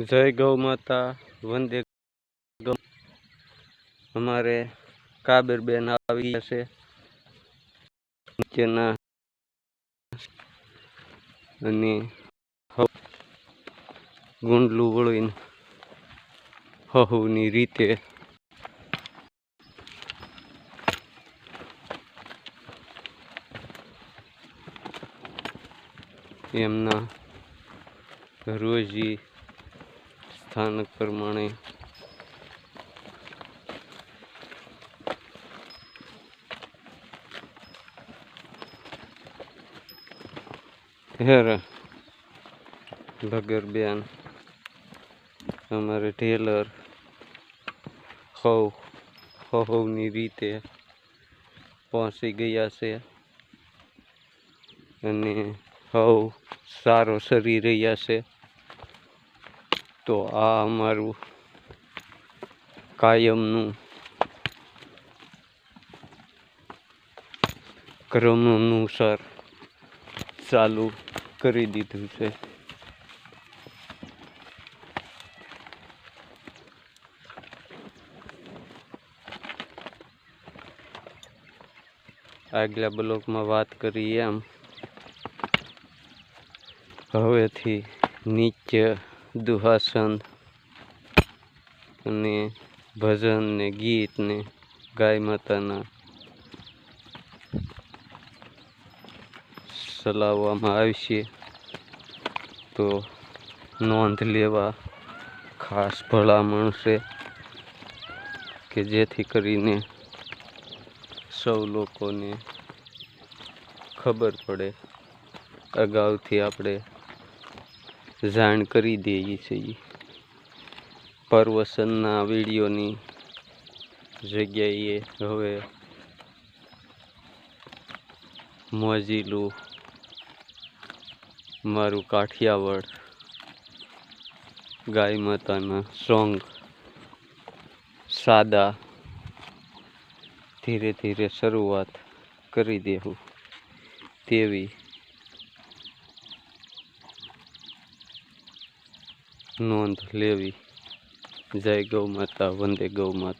જય ગૌ માતા, વંદે અમારે કાબેરબેન આવી ગયા છે. નીચેના અને ગુંડલું વળીને હહુની રીતે એમના રોજી સ્થાનક પ્રમાણે. હેર, ભગરબેન, અમારે ટેલર, હવ, હવની રીતે પહોંચી ગયા છે. અને હવ, સારો શરીર રહ્યા છે. તો આ અમારું કાયમનું ક્રમ અનુસાર ચાલુ કરી દીધું છે. આગલા બ્લોકમાં વાત કરીએ એમ હવેથી નિત્ય દુહાસન અને ભજન ને ગીત ને ગાય માતાના ચલાવવામાં આવશે. તો નોંધ લેવા ખાસ ભલામણ છે કે જેથી કરીને સૌ લોકોને ખબર પડે. અગાઉથી આપણે જાણ કરી દઈએ છીએ પરવસનના વિડીયોની જગ્યાએ હવે મોજીલું, મારું કાઠિયાવાડ, ગાય માતાના સોંગ સાદા ધીરે ધીરે શરૂઆત કરી દેવું તેવી નોંધ લેવી. જય ગૌ માતા વંદે ગૌ માતા.